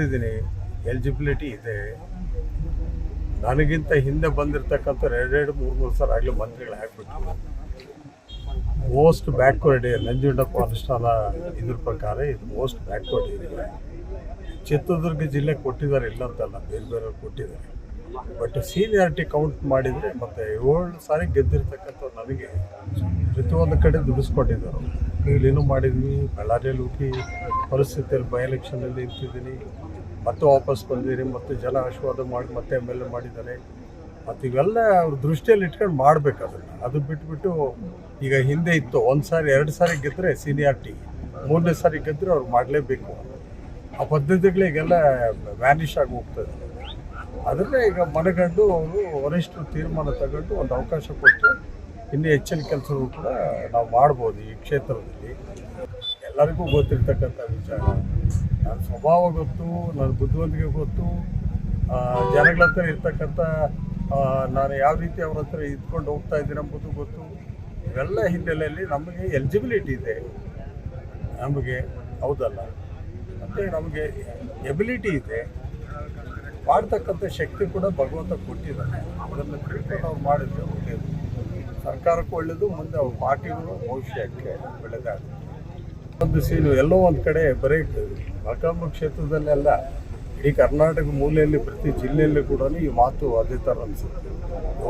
ಬರ್ತಿದ್ದೀನಿ. Eligibility ಇದೆ. ನನಗಿಂತ ಹಿಂದೆ ಬಂದಿರತಕ್ಕಂಥ ಎರಡೆರಡು ಮೂರು ಮೂರು ಸಲ ಆಗಲೇ ಮಂತ್ರಿಗಳು ಹಾಕ್ಬಿಟ್ಟು ಮೋಸ್ಟ್ ಬ್ಯಾಕ್ವರ್ಡ್ ನಂಜುಂಡಪ್ಪ ಅನುಷ್ಠಾನ ಇದ್ರ ಪ್ರಕಾರ ಇದು ಮೋಸ್ಟ್ ಬ್ಯಾಕ್ವರ್ಡ್ ಏರಿಯಾ ಚಿತ್ರದುರ್ಗ ಜಿಲ್ಲೆ ಕೊಟ್ಟಿದ್ದಾರೆ, ಇಲ್ಲ ಅಂತಲ್ಲ ಬೇರೆ ಬೇರೆ ಕೊಟ್ಟಿದ್ದಾರೆ. ಬಟ್ ಸೀನಿಯಾರಿಟಿ ಕೌಂಟ್ ಮಾಡಿದರೆ ಮತ್ತು ಏಳು ಸಾರಿ ಗೆದ್ದಿರ್ತಕ್ಕಂಥ ನನಗೆ ಪ್ರತಿಯೊಂದು ಕಡೆ ದುಡಿಸ್ಕೊಟ್ಟಿದ್ದಾರೆ ಇಲ್ಲಿನೂ ಮಾಡಿದ್ವಿ, ಬಳ್ಳಾರಿಯಲ್ಲಿ ಹೋಗಿ ಪರಿಸ್ಥಿತಿಯಲ್ಲಿ ಬೈ ಎಲೆಕ್ಷನಲ್ಲಿ ನಿಂತಿದ್ದೀನಿ. ಮತ್ತೆ ವಾಪಸ್ ಬಂದಿದ್ದೀನಿ, ಮತ್ತೆ ಜನ ಆಶೀರ್ವಾದ ಮಾಡಿ, ಮತ್ತೆ ಎಂ ಎಲ್ ಎ ಮಾಡಿದ್ದಾರೆ. ಮತ್ತು ಇವೆಲ್ಲ ಅವ್ರ ದೃಷ್ಟಿಯಲ್ಲಿ ಇಟ್ಕೊಂಡು ಮಾಡ್ಬೇಕು ಅದನ್ನು. ಅದು ಬಿಟ್ಬಿಟ್ಟು ಈಗ ಹಿಂದೆ ಇತ್ತು, ಒಂದು ಸಾರಿ, ಎರಡು ಸಾರಿ ಗೆದ್ದರೆ ಸೀನಿಯಾರಿಟಿ ಮೂರನೇ ಸಾರಿ ಗೆದ್ದರೆ ಅವ್ರು ಮಾಡಲೇಬೇಕು. ಆ ಪದ್ಧತಿಗಳಿಗೆಲ್ಲ ವ್ಯಾನಿಷ್ ಆಗಿ ಹೋಗ್ತದೆ ಅದನ್ನೇ ಈಗ ಮನಗಂಡು ಅವರು ವರಿಷ್ಠರು ತೀರ್ಮಾನ ತಗೊಂಡು ಒಂದು ಅವಕಾಶ ಕೊಟ್ಟು ಇನ್ನೂ ಹೆಚ್ಚಿನ ಕೆಲಸಗಳು ಕೂಡ ನಾವು ಮಾಡ್ಬೋದು ಈ ಕ್ಷೇತ್ರದಲ್ಲಿ. ಎಲ್ಲರಿಗೂ ಗೊತ್ತಿರ್ತಕ್ಕಂಥ ವಿಚಾರ. ನನ್ನ ಸ್ವಭಾವ ಗೊತ್ತು, ನನ್ನ ಬುದ್ಧಿವಂತಿಕೆ ಗೊತ್ತು. ಜನಗಳ ಹತ್ರ ಇರ್ತಕ್ಕಂಥ ನಾನು ಯಾವ ರೀತಿ ಅವ್ರ ಹತ್ರ ಇದ್ಕೊಂಡು ಹೋಗ್ತಾ ಇದ್ದೀನಿ ಎಂಬುದು ಗೊತ್ತು. ಇವೆಲ್ಲ ಹಿನ್ನೆಲೆಯಲ್ಲಿ ನಮಗೆ ಎಲಿಜಿಬಿಲಿಟಿ ಇದೆ. ನಮಗೆ, ಹೌದಲ್ಲ? ಮತ್ತು ನಮಗೆ ಎಬಿಲಿಟಿ ಇದೆ. ಮಾಡ್ತಕ್ಕಂಥ ಶಕ್ತಿ ಕೂಡ ಭಗವಂತ ಕೊಟ್ಟಿದ್ದಾನೆ. ಅವರನ್ನು ತಿಳ್ಕೊಂಡು ಅವ್ರು ಮಾಡಿದ್ರೆ ಒಳ್ಳೆಯದು ಸರ್ಕಾರಕ್ಕೂ ಒಳ್ಳೆಯದು ಮುಂದೆ ಅವ್ರ ಪಾರ್ಟಿಗೂ ಭವಿಷ್ಯಕ್ಕೆ ಒಳ್ಳೆಯದಾಗುತ್ತೆ ಒಂದು ಸೀನು, ಎಲ್ಲೋ ಒಂದು ಕಡೆ ಬರೀ ಮಲಕಾಂಬ ಕ್ಷೇತ್ರದಲ್ಲೆಲ್ಲ ಇಡೀ ಕರ್ನಾಟಕ ಮೂಲೆಯಲ್ಲಿ, ಪ್ರತಿ ಜಿಲ್ಲೆಯಲ್ಲಿ ಕೂಡ ಈ ಮಾತು ಅದೇ ಥರ ಅನಿಸುತ್ತೆ.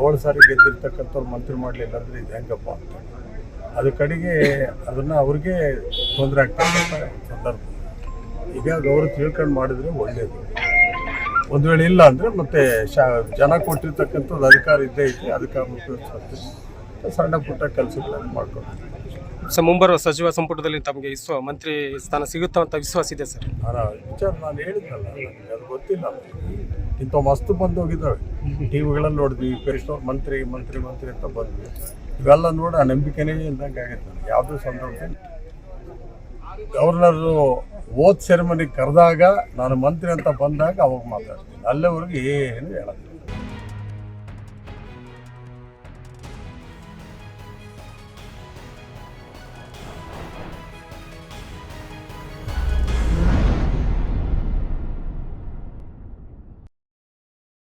ಏಳು ಸಾರಿ ಗೆದ್ದಿರ್ತಕ್ಕಂಥವ್ರು ಮಂತ್ರಿ ಮಾಡಲಿಲ್ಲ ಅಂದರೆ ಇದು ಹೆಂಗಪ್ಪ ಅಂತ. ಅದು ಕಡೆಗೆ ಅದನ್ನು ಅವ್ರಿಗೆ ತೊಂದರೆ ಆಗ್ತಕ್ಕಂಥ ಸಂದರ್ಭ. ಈಗ ಅವರು ತಿಳ್ಕೊಂಡು ಮಾಡಿದರೆ ಒಳ್ಳೆಯದು ಒಂದು ವೇಳೆ ಇಲ್ಲ ಅಂದರೆ ಮತ್ತೆ ಶಾ, ಜನ ಕೊಟ್ಟಿರ್ತಕ್ಕಂಥದ್ದು ಅಧಿಕಾರ ಇದ್ದೇ ಐತಿ, ಅದಕ್ಕೆ ಸಣ್ಣ ಪುಟ್ಟ ಕೆಲಸಗಳನ್ನು ಮಾಡ್ಕೊಂಡು ಸರ್ ಮುಂಬರುವ ಸಚಿವ ಸಂಪುಟದಲ್ಲಿ ತಮಗೆ ವಿಶ್ವ ಮಂತ್ರಿ ಸ್ಥಾನ ಸಿಗುತ್ತ ಅಂತ ವಿಶ್ವಾಸ ಇದೆ ಸರ್? ನಾನು ವಿಚಾರ ನಾನು ಹೇಳಿದ್ನಲ್ಲ ನನಗೆ ಅದು ಗೊತ್ತಿಲ್ಲ. ಇಂಥ ಮಸ್ತು ಬಂದು ಹೋಗಿದ್ದಾವೆ ಟಿ ವಿಗಳಲ್ಲಿ ನೋಡಿದ್ವಿ ಪೇಶ್ನವ್ರು ಮಂತ್ರಿ ಮಂತ್ರಿ ಮಂತ್ರಿ ಅಂತ ಬಂದ್ವಿ. ಇವೆಲ್ಲ ನೋಡಿ ಆ ನಂಬಿಕೆನೇ ಇಲ್ದಂಗೆ ಆಗೈತೆ ನನಗೆ. ಯಾವುದೋ ಸಂದರ್ಭದಲ್ಲಿ. ಗವರ್ನರು ಓದ್ ಸೆರೆಮನಿಗೆ ಕರೆದಾಗ ನಾನು ಮಂತ್ರಿ ಅಂತ ಬಂದಾಗ ಅವಾಗ ಮಾತಾಡ್ತೀನಿ. ಅಲ್ಲಿವರೆಗೂ ಏನು ಹೇಳೋದಿಲ್ಲ.